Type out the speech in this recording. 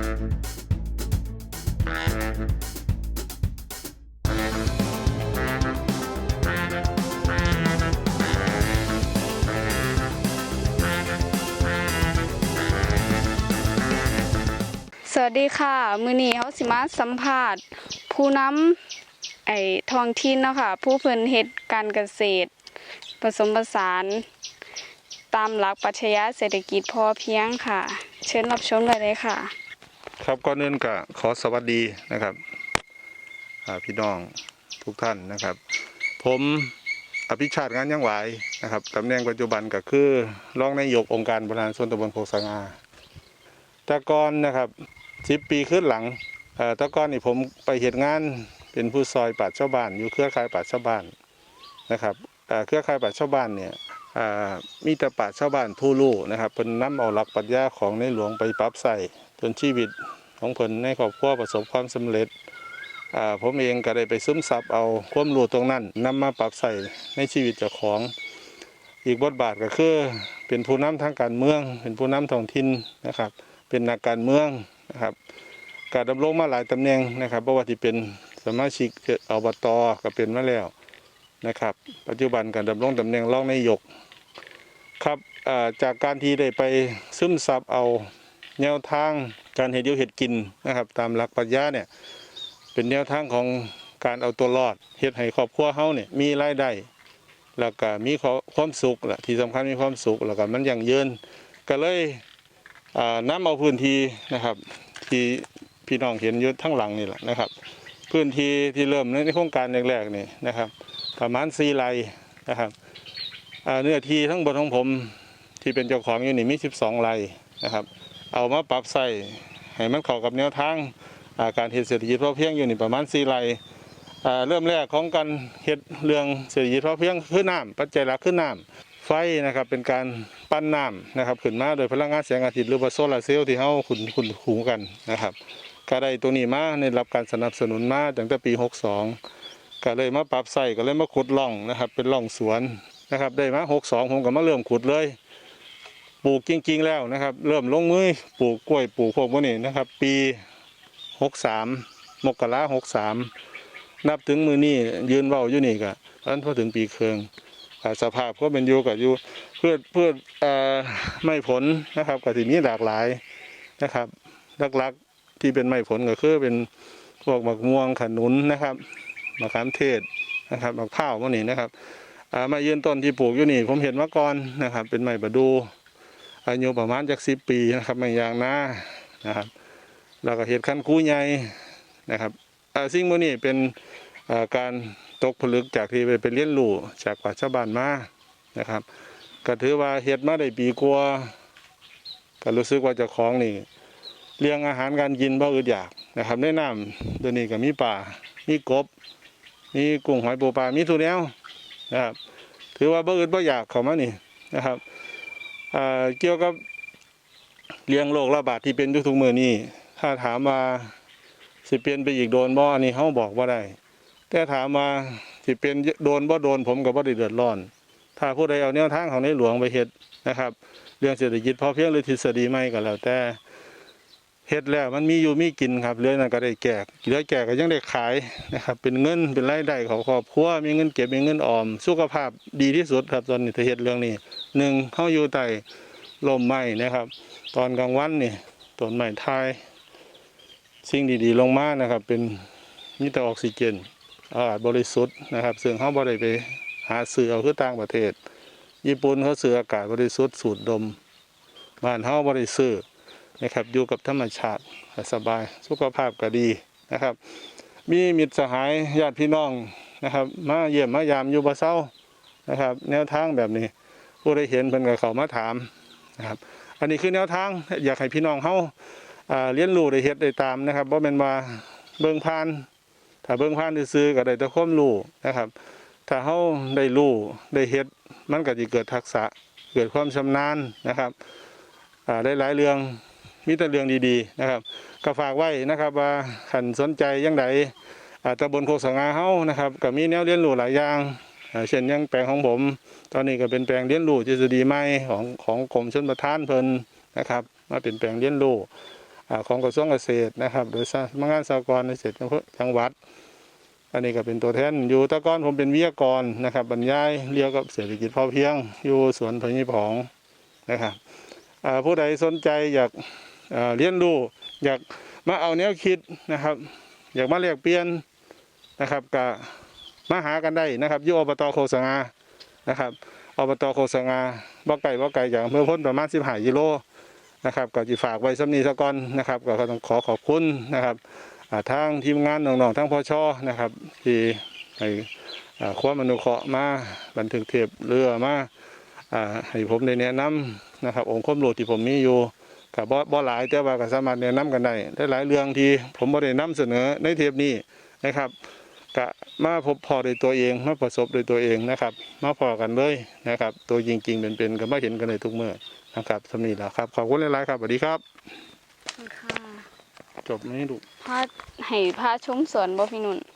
สวัสดีค่ะ มือนี้เขาสิมาสัมภาษณ์ผู้นำไอ้ทองถิ่นเนาะค่ะ ผู้เพิ่นเฮ็ดการเกษตร ผสมผสาน ตามหลักปรัชญาเศรษฐกิจพอเพียงค่ะ เชิญรับชมได้เลยค่ะ ครับก่อนอื่นก็ขอสวัสดีนะครับพี่น้องทุกท่านนะครับ ผมอภิชาติงานยังไหวนะครับตำแหน่งปัจจุบันก็คือรองนายกองค์การบริหารส่วนตำบลโคกสงาต่ก่อนนะครับสิบปีขึ้นหลังต่ก่อนนี่ผมไปเหตุงานเป็นผู้ซอยปราชาวบ้านอยู่เครือข่ายปราชาวบ้านนะครับเครือข่ายปราชาวบ้านเนี่ยมีแต่ปราชาวบ้านผู้รู้นะครับเป็นน้ำเอาหลักปรัชญาของในหลวงไปปรับใส่จนชีวิต ของเพิ่นในครอบครัวประสบความสำเร็จผมเองก็ได้ไปซึมซับเอาความรู้ตรงนั้นนำมาปรับใส่ในชีวิตเจ้าของ อีกบทบาทก็คือเป็นผู้นำทางการเมือง เป็นผู้นำท้องถิ่นนะครับ เป็นนักการเมืองนะครับการดำรงมาหลายตำแหน่งนะครับเพราะว่าที่เป็นสมาชิกอบตก็เป็นมาแล้วนะครับ ปัจจุบันการดำรงตำแหน่งรองนายกครับจากการที่ได้ไปซึมซับเอา แนวทางการเห็ดอยู่เห็ดกินนะครับ ตามหลักปรัชญาเนี่ยเป็นแนวทางของการเอาตัวรอดเฮ็ดให้ครอบครัวเฮาเนี่ยมีรายได้แล้วก็มีความสุขแหละที่สำคัญมีความสุขแล้วก็มันยั่งยืนก็เลยอ่านำเอาพื้นที่นะครับ ที่พี่น้องเห็นอยู่ทั้งหลังนี่แหละนะครับ พื้นที่ที่เริ่มในโครงการแรกๆนี่นะครับ ประมาณ4ไร่นะครับเนื้อที่ทั้งหมดของผมที่เป็นเจ้าของอยู่นี่มี 12ไร่นะครับ เอามาปรับใส่ให้มันเข้ากับแนวทางอาการเฮ็ดเศรษฐกิจพอเพียงอยู่นี่ประมาณ4ไร่เริ่มแรกของการเฮ็ดเรื่องเศรษฐกิจพอเพียงคือน้ำปัจจัยหลักคือน้ำไฟนะครับเป็นการปั้นน้ำนะครับขึ้นมาโดยพลังงานแสงอาทิตย์หรือว่าโซลาร์เซลล์ที่เฮาขุนขุนหูกันนะครับก็ได้ตัวนี้มาในรับการสนับสนุนมาตั้งแต่ปี 62 ก็เลยมาปรับใส่ก็เลยมาขุดร่องนะครับเป็นร่องสวนนะครับได้มา 62 ผมก็มาเริ่มขุดเลย ปลูกจริงๆแล้วนะครับ เริ่มลงมือปลูกกล้วยปลูกพวกพวกนี้นะครับ ปีหกสามมกราหกสามนับถึงมือนี้ยืนเว้าอยู่นี่ก็อันพอถึงปีเคืองสภาพก็เป็นอยู่กับอยู่เพื่อเพื่ออไม่ผลนะครับก็ที่มีหลากหลายนะครับลักๆที่เป็นไม่ผลก็คือเป็นพวกมะม่วงขนุนนะครับมะขามเทศนะครับมะพร้าวพวกนี้นะครับอ่ามายืนต้นที่ปลูกอยู่นี่ ผมเห็นมาก่อนนะครับ เป็นไม้ประดู อายุประมาณจากสิบปีนะครับไม่ยางนานะครับแล้วก็เห็ดขั้นคูใหญ่นะครับสิ่งพวกนี้เป็นการตกผลึกจากที่ไปไปเรียนรู้จากป่าชาวบ้านมานะครับก็ถือว่าเห็ดมาได้ปีกว่าก็รู้สึกว่าจะคล้องนี่เลี้ยงอาหารการกินบ่อึดอยากนะครับแนะนำตัวนี้ก็มีป่ามีกบ มีกุ้งหอยปูปลามีทุกแนวนะครับถือว่าบ่อึดบ่อยากเขามานี่นะครับ เกี่ยวกับเลี้ยงโรคระบาดที่เป็นดูทุกมือนี้ถ้าถามว่าสิเปลี่ยนไปอีกโดนบ่อันนี้เฮาบอกว่าได้แต่ถามว่าสิเป็นโดนบ่โดนผมก็บ่ได้เดือดร้อน ถ้าผู้ใดเอาแนวทางของในหลวงไปเฮ็ดนะครับ เรื่องเศรษฐกิจพอเพียงหรือทฤษฎีใหม่ก็แล้วแต่เฮ็ดแล้วมันมีอยู่มีกินครับเหลือนั่นก็ได้แจกเหลือแจกก็ยังได้ขายนะครับ เป็นเงินเป็นรายได้ของครอบครัวมีเงินเก็บมีเงินออม สุขภาพดีที่สุดครับตอนนี้ถ้าเฮ็ดเรื่องนี้ หนึ่งเข้าอยู่ใต้ลมไม้นะครับ ตอนกลางวันนี่ต้นไม้ทายสิ่งดีๆลงมานะครับ เป็นมิตรออกซิเจนอากาศบริสุทธิ์นะครับซึ่งเขาบ่ได้ไปหาซื้อเอาคือต่างประเทศ ญี่ปุ่นเขาซื้ออากาศบริสุทธิ์สูดดมบ้านเขาบ่ได้ซื้อนะครับอยู่กับธรรมชาติสบายสุขภาพก็ดีนะครับ มีมิตรสหายญาติพี่น้องนะครับ มาเยี่ยมมายามอยู่บ่เศร้านะครับ แนวทางแบบนี้ ผู้ได้เห็นเพิ่นก็เข้ามาถามนะครับ อันนี้คือแนวทางอยากให้พี่น้องเฮาอ่าเรียนรู้ได้เฮ็ดได้ตามนะครับบ่แม่นว่าเบิ่งผ่าน ถ้าเบิ่งผ่านซื่อๆก็ได้แต่ความรู้นะครับ ถ้าเฮาได้รู้ได้เฮ็ดมันก็สิเกิดทักษะเกิดความชำนาญนะครับอ่าได้หลายเรื่องมีแต่เรื่องดีๆนะครับ ก็ฝากไว้นะครับว่าคันสนใจยังไดอ่าตำบลโคกสงาเฮานะครับก็มีแนวเรียนรู้หลายอย่าง เช่นอยังแปลงของผม ตอนนี้ก็เป็นแปลงเลี้ยงลูกทฤษฎีใหม่ของของกรมชลประทานเพิ่นนะครับมาเป็นแปลงเลี้ยงลูกของกระทรวงเกษตรนะครับ โดยสำนักงานสหกรณ์เกษตรจังหวัด อันนี้ก็เป็นตัวแทนอยู่ตะก้อนผมเป็นวิทยากรนะครับ บรรยายเรียวกับเศรษฐกิจพอเพียง อยู่สวนพญิผองนะครับผู้ใดสนใจอยากอ่าเรียนรู้อยากมาเอาแนวคิดนะครับ อยากมาเรียกเปลี่ยนนะครับก็ มาหากันได้นะครับอยู่อบตโคสงานะครับอบตโคสงาบ่ไก่บ่ไก่จากอำเภอพ้นประมาณ15กิโลนะครับก็จะฝากไว้สำนีสะกอนนะครับ ก็ต้องขอขอบคุณนะครับทางทีมงานน้องๆทั้งพชนะครับที่ให้ความอนุเคราะห์มาบันทึกเทปเรือมาให้ผมได้แนะนำนะครับ องค์ความรู้ที่ผมมีอยู่กับบ่หลายแต่ว่าก็สามารถแนะนำกันได้ได้หลายเรื่องที่ผมบ่ได้นำเสนอในเทปนี้นะครับ ก็มาพบพอโดวยตัวเองมาประสบโดวยตัวเองนะครับ มาพอกันเลยนะครับ ตัวจริงๆเป็นๆก็มาเห็นกันในทุกเมื่อนะครับสำนีแหละครับขอบคุณหลายๆครับสวัสดีครับค่ะจบไหมลูกพาให้พาชมสวนบ่พี่นุ่น